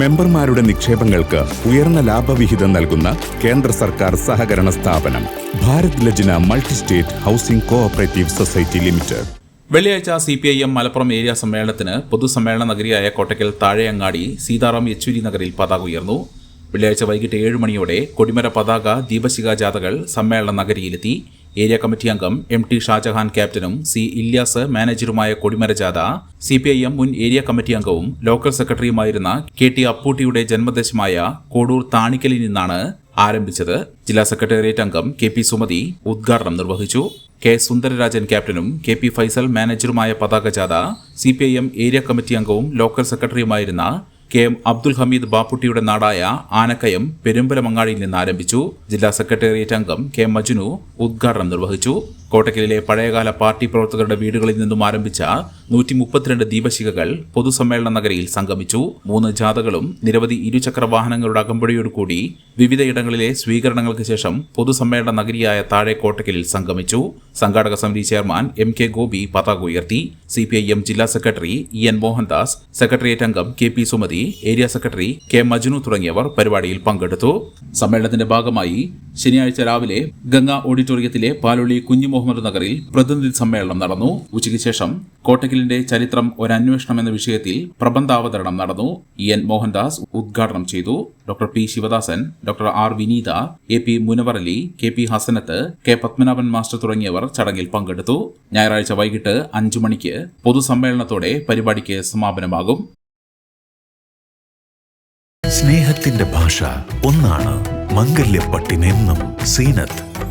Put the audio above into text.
മെമ്പർമാരുടെ നിക്ഷേപങ്ങൾക്ക് ഉയർന്ന ലാഭവിഹിതം നൽകുന്ന കേന്ദ്ര സർക്കാർ സഹകരണ സ്ഥാപനം Bharat Lajna multi state housing cooperative society limited. വെള്ളിയാഴ്ച C P I M Malappuram area സമ്മേളനത്തിന് പൊതുസമ്മേളന നഗരിയായ കോട്ടയ്ക്കൽ താഴെയങ്ങാടി സീതാറാം യെച്ചൂരി നഗറിൽ പതാക ഉയർന്നു. വെള്ളിയാഴ്ച വൈകിട്ട് ഏഴ് മണിയോടെ കൊടിമര പതാക ദീപശിഖ ജാഥകൾ സമ്മേളന നഗരിയിലെത്തി. ഏരിയ കമ്മിറ്റി അംഗം എം ടി ഷാജഹാൻ ക്യാപ്റ്റനും സി ഇല്യാസ് മാനേജറുമായ കൊടിമര ജാഥ സി പി ഐ എം മുൻ ഏരിയ കമ്മിറ്റി അംഗവും ലോക്കൽ സെക്രട്ടറിയുമായിരുന്ന കെ ടി അപ്പൂട്ടിയുടെ ജന്മദേശമായ കോടൂർ താണിക്കലിൽ നിന്നാണ് ആരംഭിച്ചത്. ജില്ലാ സെക്രട്ടേറിയറ്റ് അംഗം കെ പി സുമതി ഉദ്ഘാടനം നിർവഹിച്ചു. കെ സുന്ദരരാജൻ ക്യാപ്റ്റനും കെ പി ഫൈസൽ മാനേജറുമായ പതാക ജാഥ C P I M area committee അംഗവും ലോക്കൽ സെക്രട്ടറിയുമായിരുന്ന കെ എം അബ്ദുൽ ഹമീദ് ബാപ്പുട്ടിയുടെ നാടായ ആനക്കയം പെരുമ്പലമങ്ങാടിയിൽ നിന്ന് ആരംഭിച്ചു. ജില്ലാ സെക്രട്ടേറിയറ്റ് അംഗം കെ മജ്നു ഉദ്ഘാടനം നിർവഹിച്ചു. കോട്ടക്കലിലെ പഴയകാല പാർട്ടി പ്രവർത്തകരുടെ വീടുകളിൽ നിന്നും ആരംഭിച്ച നൂറ്റി മുപ്പത്തിരണ്ട് ദീപശിഖകൾ പൊതുസമ്മേളന നഗരിയിൽ സംഗമിച്ചു. മൂന്ന് ജാഥകളും നിരവധി ഇരുചക്ര വാഹനങ്ങളുടെ അകമ്പടിയോടുകൂടി വിവിധയിടങ്ങളിലെ സ്വീകരണങ്ങൾക്ക് ശേഷം പൊതുസമ്മേളന നഗരിയായ താഴെ കോട്ടക്കലിൽ സംഗമിച്ചു. സംഘാടക സമിതി ചെയർമാൻ എം കെ ഗോപി പതാക ഉയർത്തി. സി പി ഐ എം ജില്ലാ secretary E N Mohandas secretariat അംഗം K P Sumathi area secretary K Majnu തുടങ്ങിയവർ പരിപാടിയിൽ പങ്കെടുത്തു. സമ്മേളനത്തിന്റെ ഭാഗമായി ശനിയാഴ്ച രാവിലെ ഗംഗാ ഓഡിറ്റോറിയത്തിലെ പാലൊളി കുഞ്ഞു മുഹമ്മദ് നഗറിൽ പ്രതിനിധി സമ്മേളനം നടന്നു. ഉച്ചയ്ക്ക് ശേഷം കോട്ടക്കലിന്റെ ചരിത്രം ഒരന്വേഷണം എന്ന വിഷയത്തിൽ പ്രബന്ധാവതരണം നടന്നു. ഇ എൻ മോഹൻദാസ് ഉദ്ഘാടനം ചെയ്തു. Doctor P Sivadasan doctor R Vineetha A P Munavar Ali K P Hasanath K Padmanabhan master തുടങ്ങിയവർ ചടങ്ങിൽ പങ്കെടുത്തു. ഞായറാഴ്ച വൈകിട്ട് അഞ്ചു മണിക്ക് പൊതുസമ്മേളനത്തോടെ പരിപാടിക്ക് സമാപനമാകും. സ്നേഹത്തിന്റെ ഭാഷ ഒന്നാണ് മംഗല്യപ്പട്ടിനെന്നും Zeenath.